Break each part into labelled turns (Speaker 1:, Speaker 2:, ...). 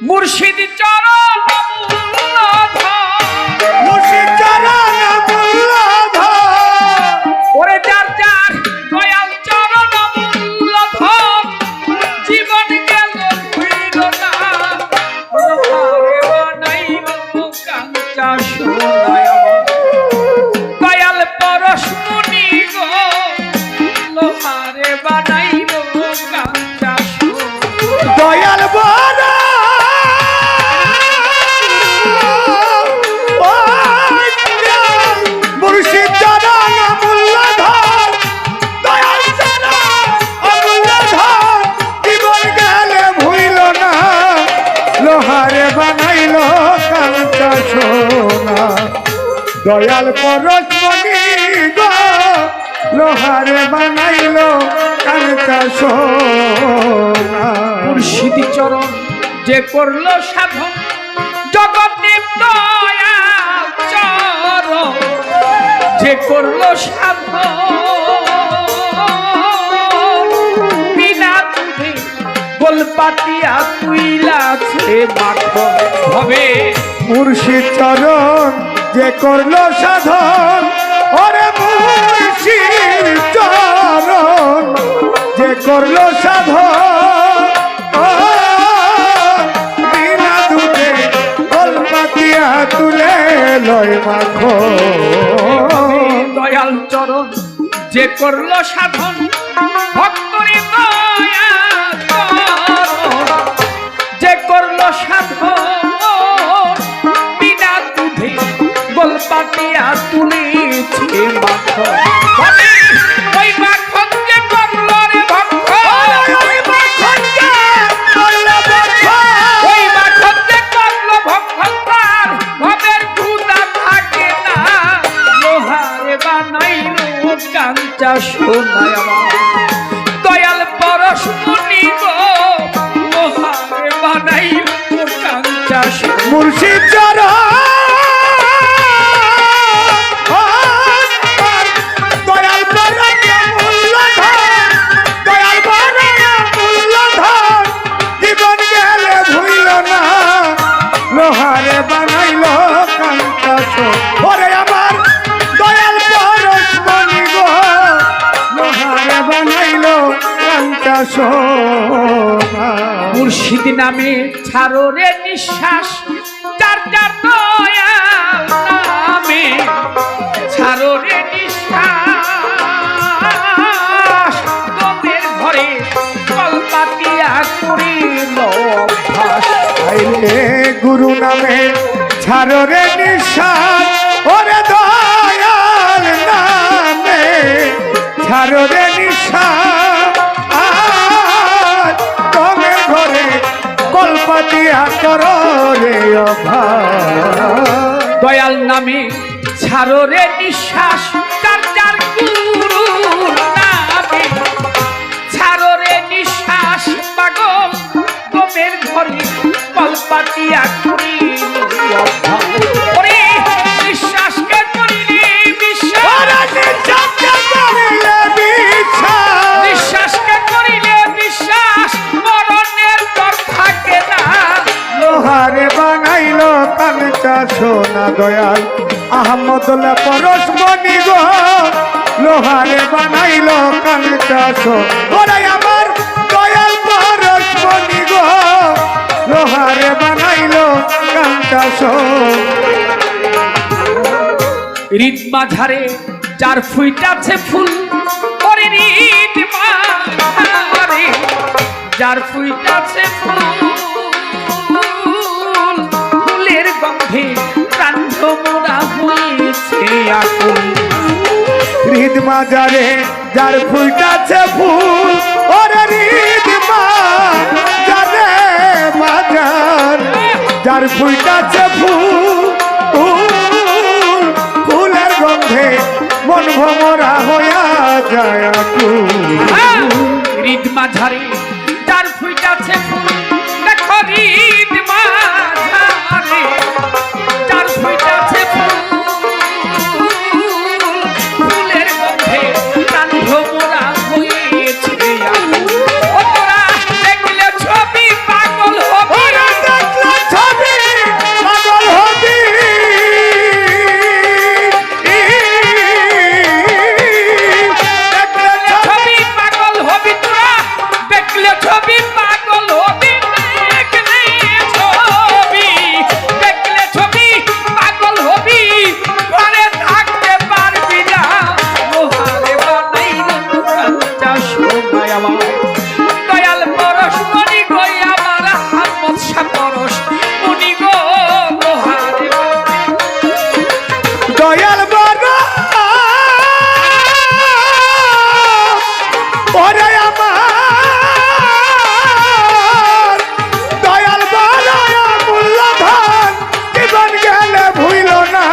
Speaker 1: মুর্শিদ চরণ
Speaker 2: মুর্শিদ চরণ
Speaker 1: দয়াল পরশমণি গো, লোহারে বানাইল কাঞ্চা
Speaker 2: সোনা।
Speaker 1: মুর্শিদি চরণ যে করল সাধন জগৎদীপ দয়াল চরণ। যে করল সাধন গোলপাতিয়া তুইলাছে মাখন হবে
Speaker 2: মুর্শিদ চরণ যে করল সাধন ওরে মুর্শিদ চরণ যে করল সাধন। ও, বিনা দুধে কলপাতিয়া তুলে লয়
Speaker 1: দয়াল চরণ যে করল সাধন
Speaker 2: মুর্শিদ
Speaker 1: নামে ছাড়ো রে নিঃশ্বাস যার যার দয়াল নামে। ছাড়ো রে নিঃশ্বাস তোদের ঘরে কলপাতিয়া করিল অভ্যাস।
Speaker 2: গুরু নামে ছাড়ো রে নিশান ওরে দয়াল নামে। ছাড়ো রে নিশান
Speaker 1: দয়াল নামে ছাড়ো রে নিঃশ্বাস
Speaker 2: আহমদুল্লাহ পরশ মনি গো। লোহারে বানাইল কাঞ্চা সোনাই আমার দয়াল পরশ মনি গো। লোহারে বানাইল কাঞ্চা
Speaker 1: রিত মাঝারে যার ফুইটাছে ফুল, ওরে রিত মাঝারে যার ফুইটাছে ফুল, ফুলের গন্ধে প্রাণ মোরা হয়েছে আকুল।
Speaker 2: হৃদ যার ফুইটাছে ফুল, ওরে হৃদ যার ফুইটাছে ফুল ফুল, ফুলের গন্ধে মন ভমরা হইয়া যায় আকুল।
Speaker 1: রিদ মাঝারে যার ফুইটাছে ফুল দয়াল বড় দয়াল বড় মূল্যধন জীবন গেলে ভুইল না।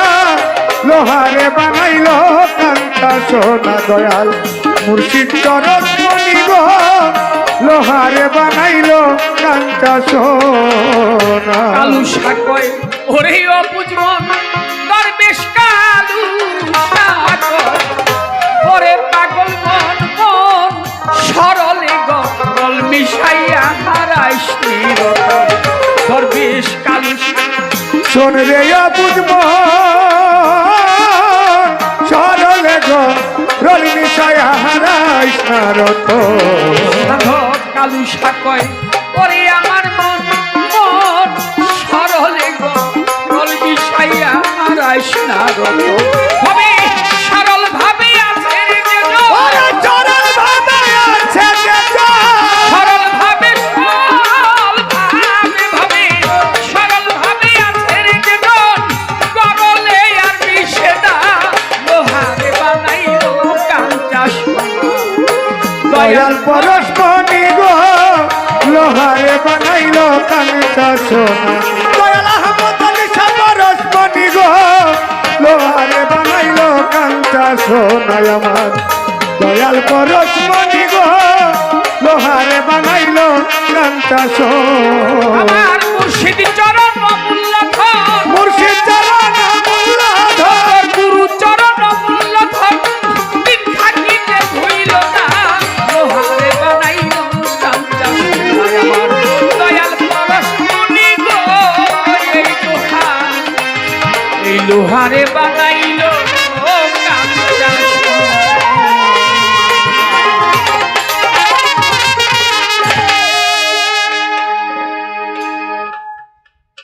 Speaker 1: লোহারে বানাইল কান্তা সোনা
Speaker 2: দয়াল। মুর্শিদ চরণ মনিব বানাইল কান্তা সোনা।
Speaker 1: আলু শাক ওরে অপুজমা
Speaker 2: জীবন রে বুঝব সরল রলি বিষয় হারাই
Speaker 1: সারত কালু সাকয় পরে আমার মন
Speaker 2: দয়াল পরশ মনি গো লোহারে বানাইলো কাঞ্চা সোনা। লোহারে
Speaker 1: বাংলা